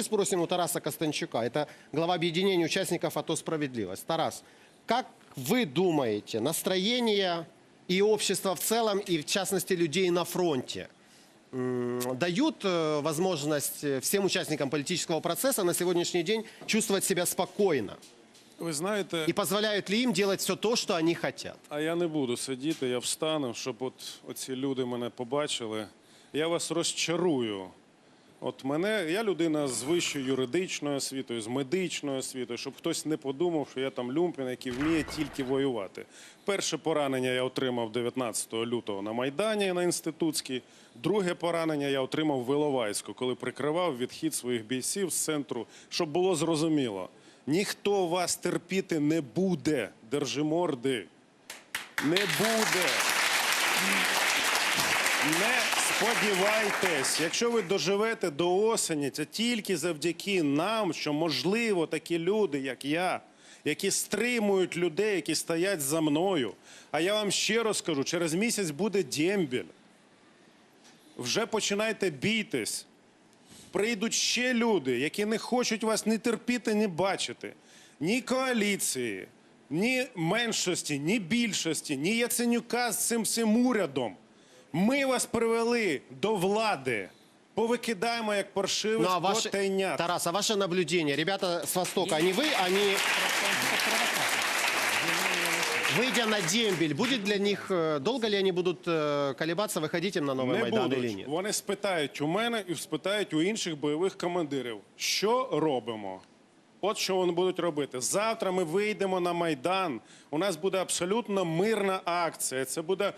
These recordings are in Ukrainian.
Давайте спросим у Тараса Костанчука. Это глава объединения участников АТО «Справедливость». Тарас, как вы думаете, настроение и общество в целом, и в частности людей на фронте, м, дают э, возможность э, всем участникам политического процесса на сегодняшний день чувствовать себя спокойно? Ви знаєте, И позволяют ли им делать все то, что они хотят? а я не буду сидіти, я встану, щоб от оці люди мене побачили. Я вас розчарую. От мене, я людина з вищою юридичною освітою, з медичною освітою, щоб хтось не подумав, що я там люмпін, який вміє тільки воювати. Перше поранення я отримав 19 лютого на Майдані на інститутській. Друге поранення я отримав в Іловайську, коли прикривав відхід своїх бійців з центру, щоб було зрозуміло. Ніхто вас терпіти не буде, держиморди. Не буде. Не сподівайтесь, якщо ви доживете до осені, це тільки завдяки нам, що можливо такі люди, як я, які стримують людей, які стоять за мною. А я вам ще раз скажу, через місяць буде дембіль. Вже починайте бійтесь. Прийдуть ще люди, які не хочуть вас ні терпіти, ні бачити. Ні коаліції, ні меншості, ні більшості, ні Яценюка з цим всім урядом. Ми вас привели до влади. Повикидаємо як паршивих Ну, а ваше, котенят. Тарас, а ваше наблюдение? Ребята с Востока, они вы, они... Выйдя на дембель, будет для них, э, долго ли они будут э, колебаться, выходить им на новый Не Майдан будуть. или нет? Вони спитають у мене і спитають у інших бойових командирів, що робимо. От що вони будуть робити. Завтра ми вийдемо на Майдан. У нас буде абсолютно мирна акція. Це буде,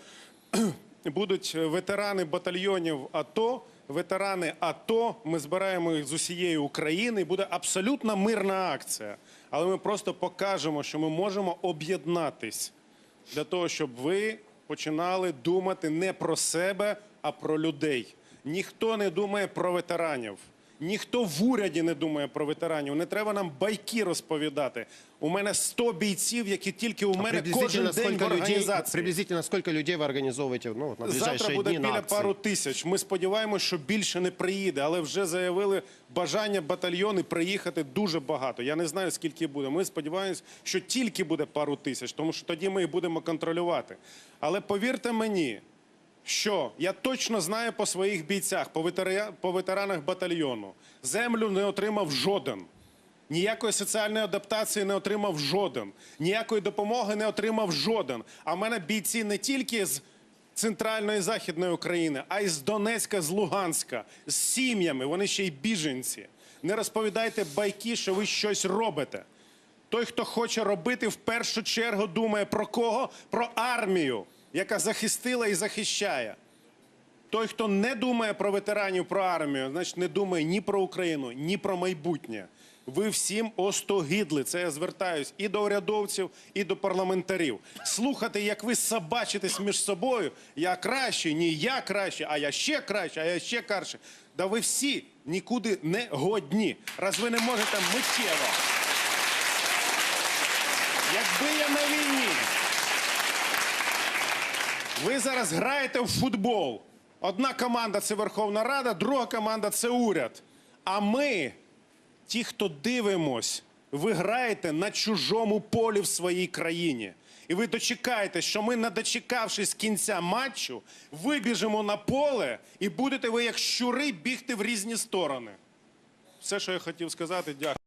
будуть ветерани батальйонів АТО, ветерани АТО. Ми збираємо їх з усієї України. Буде абсолютно мирна акція. Але ми просто покажемо, що ми можемо об'єднатись для того, щоб ви починали думати не про себе, а про людей. Ніхто не думає про ветеранів. Ніхто в уряді не думає про ветеранів. Не треба нам байки розповідати. У мене 100 бійців, які тільки у мене кожен день в організації. приблизительно сколько людей вы организовываете ну, вот на Завтра буде на біля пару тисяч. Ми сподіваємося, що більше не приїде, але вже заявили бажання батальйони приїхати дуже багато. Я не знаю, скільки буде. Ми сподіваємось, що тільки буде пару тисяч, тому що тоді ми їх будемо контролювати. Але повірте мені, що я точно знаю по своїх бійцях, по, ветера- по ветеранах батальйону. Землю не отримав жоден. Ніякої соціальної адаптації не отримав жоден. Ніякої допомоги не отримав жоден. А в мене бійці не тільки з центральної і західної України, а й з Донецька, з Луганська, з сім'ями. Вони ще й біженці. Не розповідайте байки, що ви щось робите. Той, хто хоче робити, в першу чергу думає про кого? Про армію, яка захистила і захищає. Той, хто не думає про ветеранів, про армію, значить не думає ні про Україну, ні про майбутнє. Ви всім остогидли. Це я звертаюсь і до урядовців, і до парламентарів. Слухати, як ви собачитесь між собою. Я кращий, ні я кращий, а я ще краще, а я ще краще. Да ви всі нікуди не годні, раз ви не можете миттєво. Якби я на війні, ви зараз граєте в футбол. Одна команда це Верховна Рада, друга команда це уряд. А ми, ті, хто дивимось, ви граєте на чужому полі в своїй країні. І ви дочекаєтесь, що ми, не дочекавшись кінця матчу, вибіжимо на поле і будете ви, як щури, бігти в різні сторони. Все, що я хотів сказати, дякую.